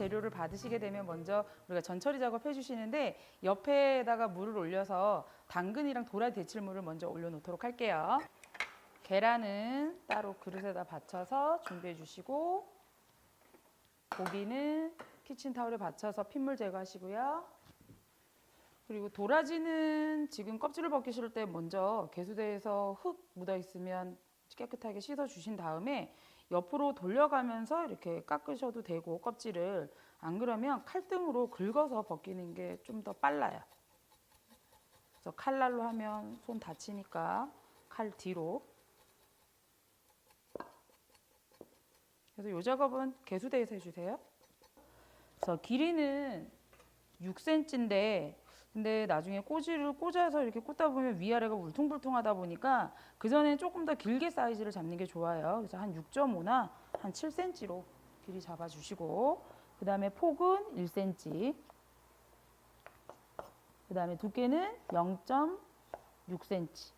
재료를 받으시게 되면 먼저 우리가 전처리 작업 해 주시는데 옆에다가 물을 올려서 당근이랑 도라지 데칠물을 먼저 올려놓도록 할게요. 계란은 따로 그릇에다 받쳐서 준비해 주시고 고기는 키친타올에 받쳐서 핏물 제거하시고요. 그리고 도라지는 지금 껍질을 벗기실 때 먼저 개수대에서 흙 묻어 있으면 깨끗하게 씻어 주신 다음에 옆으로 돌려가면서 이렇게 깎으셔도 되고 껍질을 안 그러면 칼등으로 긁어서 벗기는 게 좀 더 빨라요. 그래서 칼날로 하면 손 다치니까 칼 뒤로. 그래서 이 작업은 개수대에서 해주세요. 그래서 길이는 6cm인데 근데 나중에 꼬지를 꽂아서 이렇게 꽂다 보면 위아래가 울퉁불퉁하다 보니까 그 전에 조금 더 길게 사이즈를 잡는 게 좋아요. 그래서 한 6.5나 한 7cm로 길이 잡아주시고 그 다음에 폭은 1cm 그 다음에 두께는 0.6cm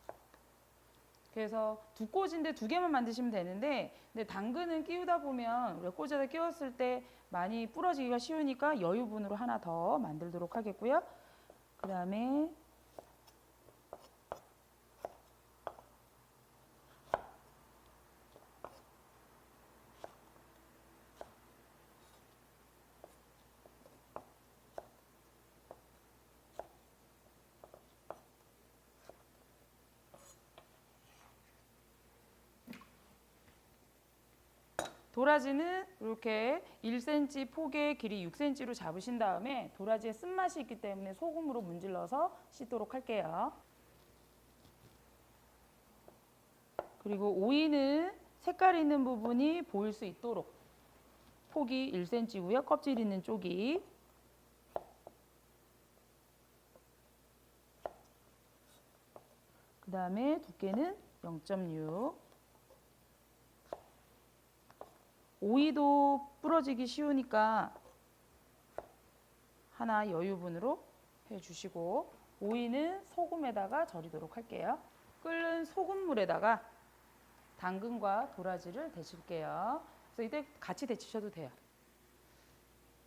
그래서 두 꽂인데 두 개만 만드시면 되는데 근데 당근은 끼우다 보면 우리가 꽂아서 끼웠을 때 많이 부러지기가 쉬우니까 여유분으로 하나 더 만들도록 하겠고요. 그 다음에 도라지는 이렇게 1cm 폭의 길이 6cm로 잡으신 다음에 도라지에 쓴맛이 있기 때문에 소금으로 문질러서 씻도록 할게요. 그리고 오이는 색깔 있는 부분이 보일 수 있도록 폭이 1cm고요. 껍질 있는 쪽이 그 다음에 두께는 0.6 오이도 부러지기 쉬우니까 하나 여유분으로 해주시고 오이는 소금에다가 절이도록 할게요. 끓는 소금물에다가 당근과 도라지를 데칠게요. 그래서 이때 같이 데치셔도 돼요.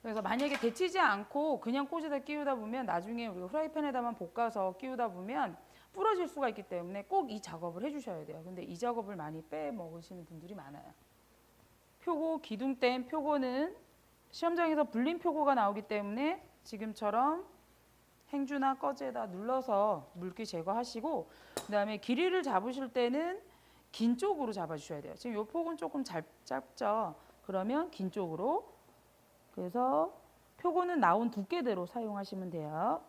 그래서 만약에 데치지 않고 그냥 꼬지다 끼우다 보면 나중에 우리가 후라이팬에다만 볶아서 끼우다 보면 부러질 수가 있기 때문에 꼭 이 작업을 해주셔야 돼요. 근데 이 작업을 많이 빼먹으시는 분들이 많아요. 표고 기둥댐 표고는 시험장에서 불린 표고가 나오기 때문에 지금처럼 행주나 꺼지에다 눌러서 물기 제거하시고 그 다음에 길이를 잡으실 때는 긴 쪽으로 잡아주셔야 돼요. 지금 이 폭은 조금 짧, 짧죠. 그러면 긴 쪽으로 그래서 표고는 나온 두께대로 사용하시면 돼요.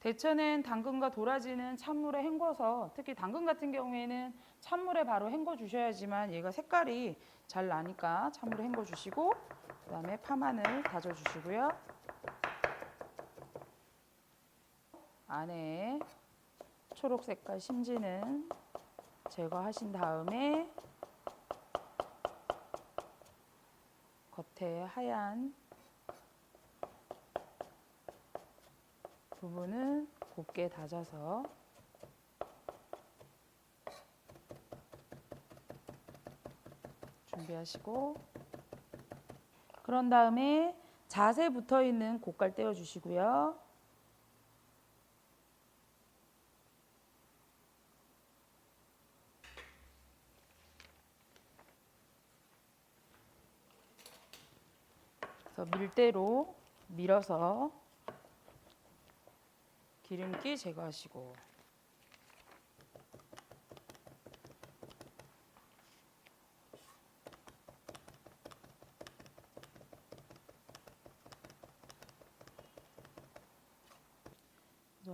대처는 당근과 도라지는 찬물에 헹궈서 특히 당근 같은 경우에는 찬물에 바로 헹궈 주셔야지만 얘가 색깔이 잘 나니까 찬물에 헹궈 주시고 그다음에 파마늘 다져 주시고요. 안에 초록 색깔 심지는 제거하신 다음에 겉에 하얀 부분은 곱게 다져서 준비하시고 그런 다음에 자세 붙어 있는 고깔 떼어 주시고요. 밀대로 밀어서 기름기 제거하시고.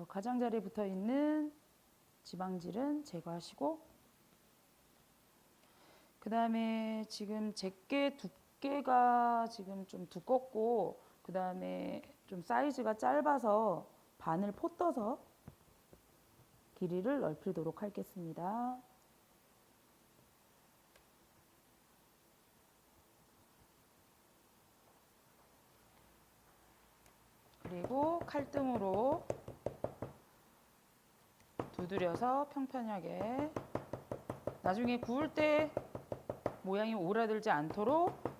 가장자리에 붙어 있는 지방질은 제거하시고 그 다음에 지금 제게 두께가 지금 좀 두껍고 그 다음에 좀 사이즈가 짧아서 반을 포 떠서 길이를 넓히도록 하겠습니다. 그리고 칼등으로 두드려서 평평하게 나중에 구울 때 모양이 오라들지 않도록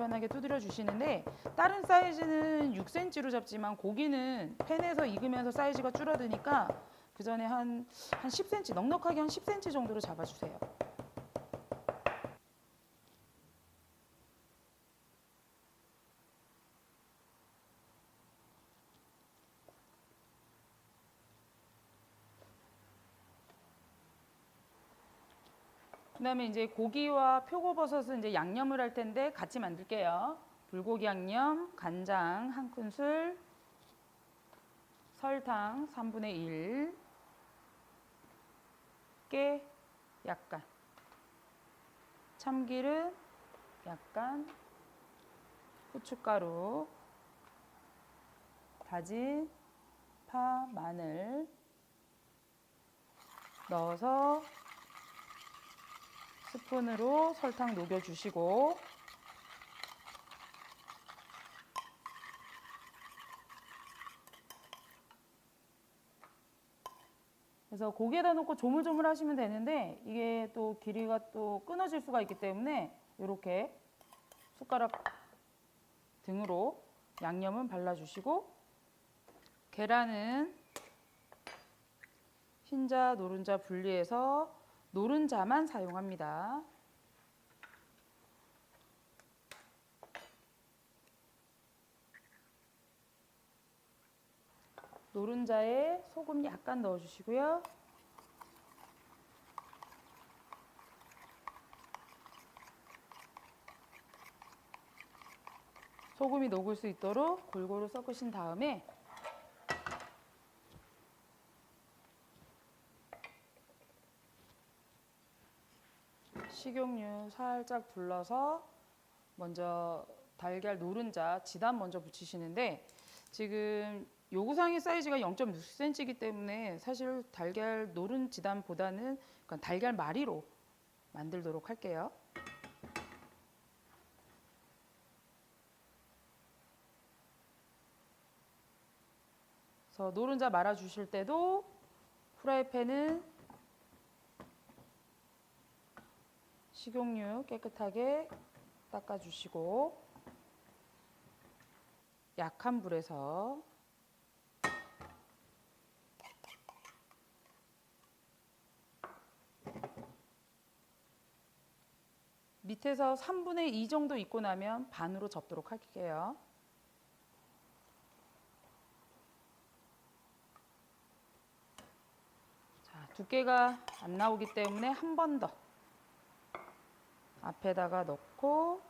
편하게 두드려 주시는데 다른 사이즈는 6cm로 잡지만 고기는 팬에서 익으면서 사이즈가 줄어드니까 그 전에 한, 한 10cm, 넉넉하게 한 10cm 정도로 잡아주세요. 그다음에 이제 고기와 표고버섯은 이제 양념을 할 텐데 같이 만들게요. 불고기 양념, 간장 한 큰술, 설탕 3분의 1, 깨 약간, 참기름 약간, 후춧가루, 다진 파, 마늘. 넣어서 스푼으로 설탕 녹여주시고. 그래서 고기에다 놓고 조물조물 하시면 되는데 이게 또 길이가 또 끊어질 수가 있기 때문에 이렇게 숟가락 등으로 양념은 발라주시고 계란은 흰자, 노른자 분리해서 노른자만 사용합니다. 노른자에 소금 약간 넣어주시고요. 소금이 녹을 수 있도록 골고루 섞으신 다음에 식용유 살짝 둘러서 먼저 달걀 노른자 지단 먼저 붙이시는데 지금 요구사항의 사이즈가 0.6cm이기 때문에 사실 달걀 노른 지단보다는 그러니까 달걀 마리로 만들도록 할게요. 그래서 노른자 말아 주실 때도 프라이팬은 식용유 깨끗하게 닦아주시고 약한 불에서 밑에서 3분의 2 정도 익고 나면 반으로 접도록 할게요. 자, 두께가 안 나오기 때문에 한 번 더 앞에다가 넣고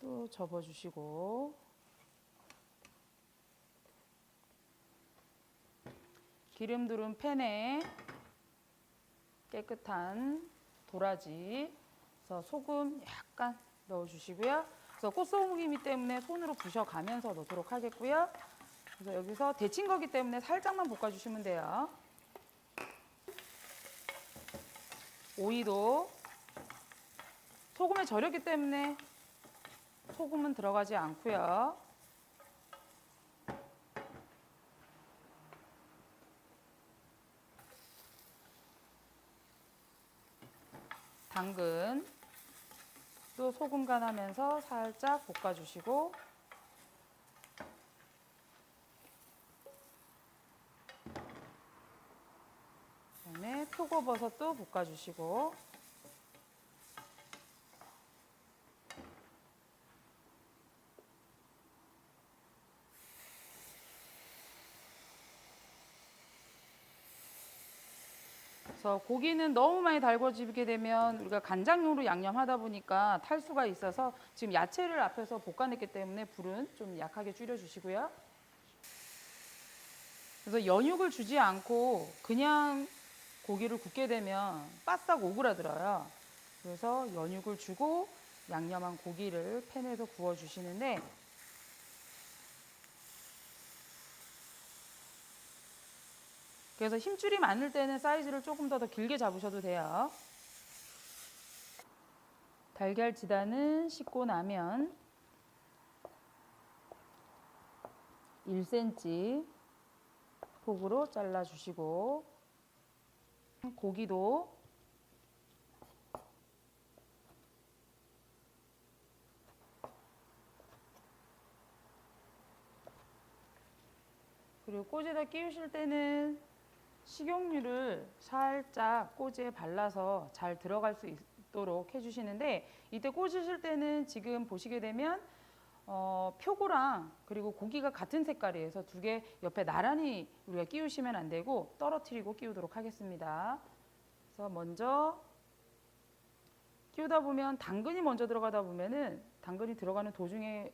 또 접어주시고 기름 두른 팬에 깨끗한 도라지 그래서 소금 약간 넣어주시고요. 그래서 꽃소금이기 때문에 손으로 부셔가면서 넣도록 하겠고요. 그래서 여기서 데친 거기 때문에 살짝만 볶아주시면 돼요. 오이도 소금에 절였기 때문에 소금은 들어가지 않고요. 당근 또 소금 간하면서 살짝 볶아주시고 그다음에 표고버섯도 볶아주시고 그래서 고기는 너무 많이 달궈지게 되면 우리가 간장용으로 양념하다 보니까 탈수가 있어서 지금 야채를 앞에서 볶아냈기 때문에 불은 좀 약하게 줄여주시고요. 그래서 연육을 주지 않고 그냥 고기를 굽게 되면 바싹 오그라들어요. 그래서 연육을 주고 양념한 고기를 팬에서 구워주시는데 그래서 힘줄이 많을 때는 사이즈를 조금 더, 더 길게 잡으셔도 돼요. 달걀 지단은 씻고 나면 1cm 폭으로 잘라주시고 고기도 그리고 꼬지에다 끼우실 때는 식용유를 살짝 꼬지에 발라서 잘 들어갈 수 있도록 해주시는데 이때 꽂으실 때는 지금 보시게 되면 어, 표고랑 그리고 고기가 같은 색깔이어서 두 개 옆에 나란히 우리가 끼우시면 안 되고 떨어뜨리고 끼우도록 하겠습니다. 그래서 먼저 끼우다 보면 당근이 먼저 들어가다 보면은 당근이 들어가는 도중에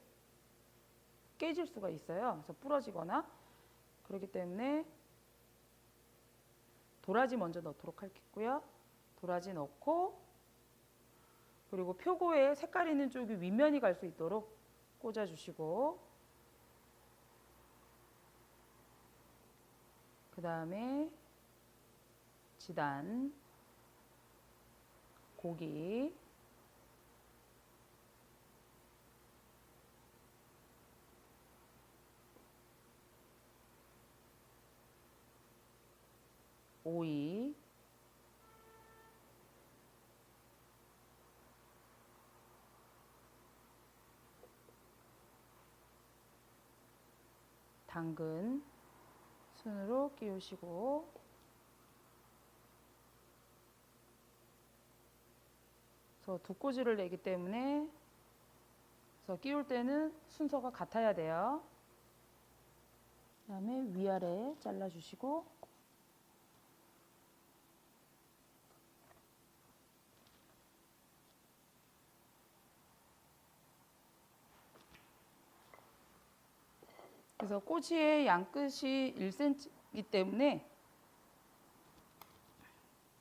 깨질 수가 있어요. 그래서 부러지거나 그렇기 때문에 도라지 먼저 넣도록 하겠고요. 도라지 넣고 그리고 표고에 색깔 있는 쪽이 윗면이 갈 수 있도록 꽂아주시고 그 다음에 지단 고기 오이 당근 순으로 끼우시고 그래서 두 꼬지를 내기 때문에 그래서 끼울 때는 순서가 같아야 돼요. 그다음에 위아래 잘라주시고 그래서 꼬지의 양끝이 1cm이기 때문에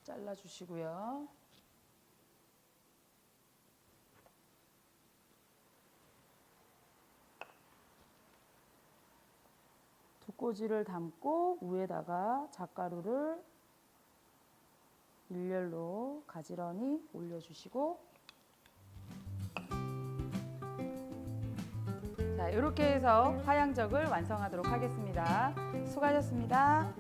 잘라주시고요. 두 꼬지를 담고 위에다가 잣가루를 일렬로 가지런히 올려주시고 자 이렇게 해서 화양적을 완성하도록 하겠습니다. 수고하셨습니다.